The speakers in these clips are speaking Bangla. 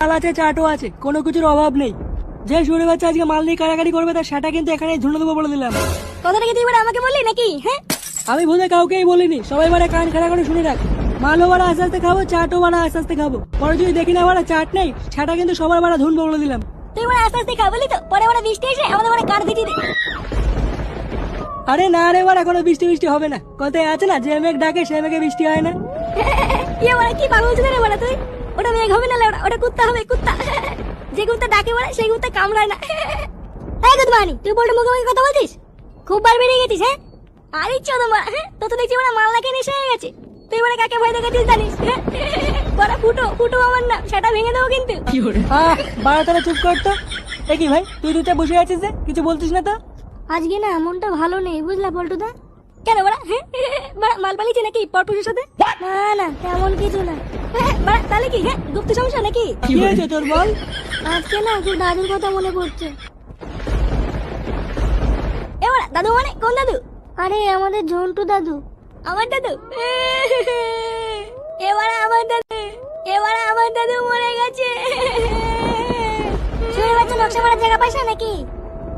মাল আছে চাটও আছে কোনো কিছুর অভাব নেই। যে শুনে বাচ্চা আজকে মাল নিয়ে কাড়াকাড়ি করবে তার সেটা কিন্তু এখানে ঝুলে দেবো বলে দিলাম। কথাটা কি তুই আমাকে বললি নাকি? হ্যাঁ? আমি বোধ কাউকেই বলিনি সবাই বারে কান খাড়া করে শুনে রাখ। মালও বাড়া আস্তে আস্তে খাব চাটও বাড়া আস্তে আস্তে খাব। পরে যদি দেখি না বাড়া চাট নেই সেটা কিন্তু সবার বাড়া ধুনবো বলে দিলাম। তুই এবার আস্তে আস্তে খাবলি তো? পরে ওরা বৃষ্টি এসে আমাদের মানে কার দে। আরে না রে বাড়া কোনো বৃষ্টি বৃষ্টি হবে না। কথায় আছে না যে মেঘ ডাকে সে মেঘে বৃষ্টি হয় না। ইয়ে মানে কি পাগল ছিল রে বলা তুই? ওটা মেঘ হবে না লেওড়া ওটা কুত্তা হবে কুত্তা। যে কুত্তা ডাকে বলে সেই কুত্তা কামড়ায় না। এই গুদমানি তুই বলতে মুখে মুখে কথা বলছিস? খুব বার বেরিয়ে গেছিস হ্যাঁ? আরে বড়া হ্যাঁ? তো তো দেখছি বড়া মাল নাকে নেশে হয়ে গেছে। তুই বড়া কাকে ভয় দেখাচ্ছিস জানিস হ্যাঁ? বড়া ফুটো ফুটো আমার না সেটা ভেঙে দেবো কিন্তু। আহ বাড়া তারা চুপ করতো এ কি ভাই তুই দুটা বসে আছিস যে? কিছু বলছিস না তো? আজকে না মনটা ভালো নেই বুঝলা পল্টুদা? কেন বড়া? হ্যাঁ? বড়া মাল পালিয়েছে নাকি পটপুষের সাথে? না না তেমন কিছু না। হ্যাঁ, বড়া তাহলে কি? হ্যাঁ গুপ্ত সমস্যা নাকি? কি হয়েছে তোর বল? আজকে না খুব দাদুর কথা মনে পড়ছে। এ এবার দাদু মানে কোন দাদু? আরে আমাদের ঝন্টু দাদু। আমার দাদু? এবার আমার দাদু। এবার আমার দাদু মরে গেছে। শুয়ে বাচ্চা নকশা মারার জায়গা পাইছ নাকি?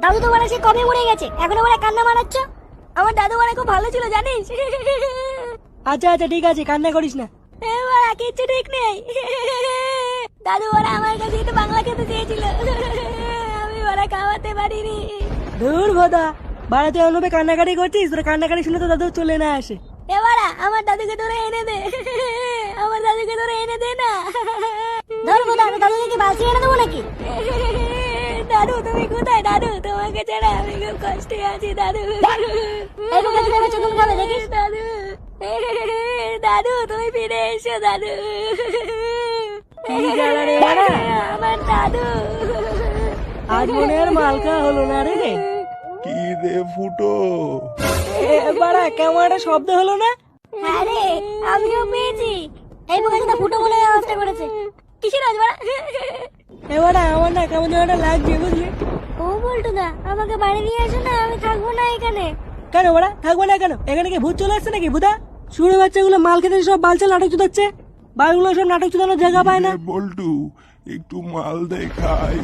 দাদু তো মানে সে কবে মরে গেছে? এখনও মানে কান্না মারাচ্ছ? আমার দাদু মানে খুব ভালো ছিল জানিস? আচ্ছা আচ্ছা ঠিক আছে কান্না করিস না। এবার কিচ্ছু ঠিক নেই। দাদু ওরা আমার কাছে একটু বাংলা খেতে চেয়েছিল। আমি ওরা খাওয়াতে পারিনি। ধুর ভদা বাড়াতে অনুপে কান্নাকাটি করছিস তোর কান্নাকাটি শুনে তো দাদু চলে না আসে। এবারা আমার দাদুকে ধরে এনে দে। আমার দাদুকে ধরে এনে দে না। ধর বোধ আমি দাদুকে কি বালতি এনে দেবো নাকি? দাদু তুমি কোথায়? দাদু তোমাকে ছাড়া আমি খুব কষ্টে আছি দাদু দাদু দাদু তুমি ফিরে এসো দাদু আমার দাদু আজ মনে আর মালকা হলো না রে। কি রে ফুটো? এ, বাড়া কেমন একটা শব্দ হলো না? আরে আমিও পেয়েছি। এই মুখে সেটা ফুটো বলে আওয়াজটা করেছে কিসের আজ বাড়া এবার বুঝলি ও বলটু দা আমাকে বাড়ি নিয়ে আসো না আমি থাকব না এখানে। কেন ওরা? থাকব না কেন? এখানে কি ভূত চলে আসছে নাকি ভূতা শুনে বাচ্চাগুলো মাল খেতে সব নাটক চুদাচ্ছে বালগুলো সব নাটক চুদানোর জায়গা পায় না। বল্টু একটু মাল দেখাই।